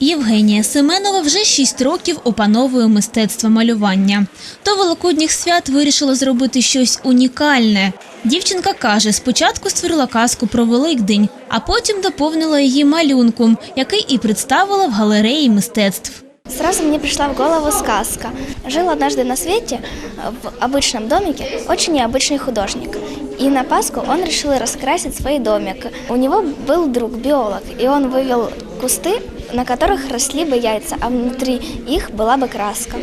Євгенія Семенова вже 6 років опановує мистецтво малювання. До великодніх свят вирішила зробити щось унікальне. Дівчинка каже, спочатку створила казку про Великдень, а потім доповнила її малюнком, який і представила в галереї мистецтв. Сразу мне пришла в голову сказка. Жил однажды на свете в обычном домике очень необычный художник. И на Пасху он решил раскрасить свой домик. У него был друг биолог, и он вывел кусты, на которых росли бы яйца, а внутри их была бы краска.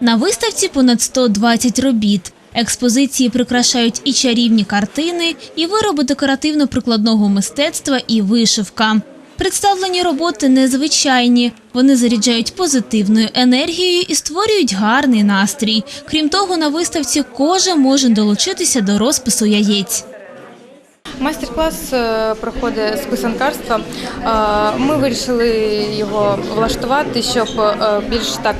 На виставці понад 120 робіт. Експозиції прикрашають і чарівні картини, і вироби декоративно-прикладного мистецтва, і вишивка. Представлені роботи незвичайні. Вони заряджають позитивною енергією і створюють гарний настрій. Крім того, на виставці кожен може долучитися до розпису яєць. Майстер-клас е, проходить з писанкарства. Е, Ми вирішили його влаштувати, щоб е, більш так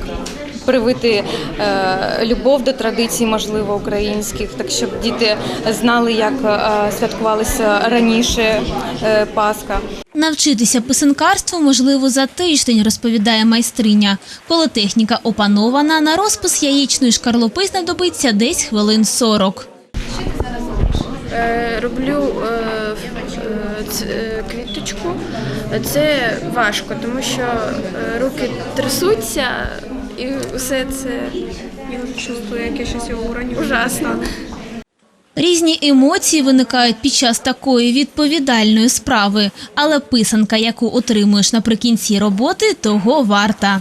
привити е, любов до традицій, можливо, українських, так щоб діти знали, як е, святкувалися раніше е, Пасха. Навчитися писанкарству можливо за тиждень, розповідає майстриня. Коли техніка опанована, на розпис яєчної шкарлупи знадобиться десь хвилин 40. Е, Роблю квіточку. Це важко, тому що руки трясуться і все це я чувствую, як я щось його уроню. Ужасно. Різні емоції виникають під час такої відповідальної справи, але писанка, яку отримуєш наприкінці роботи, того варта.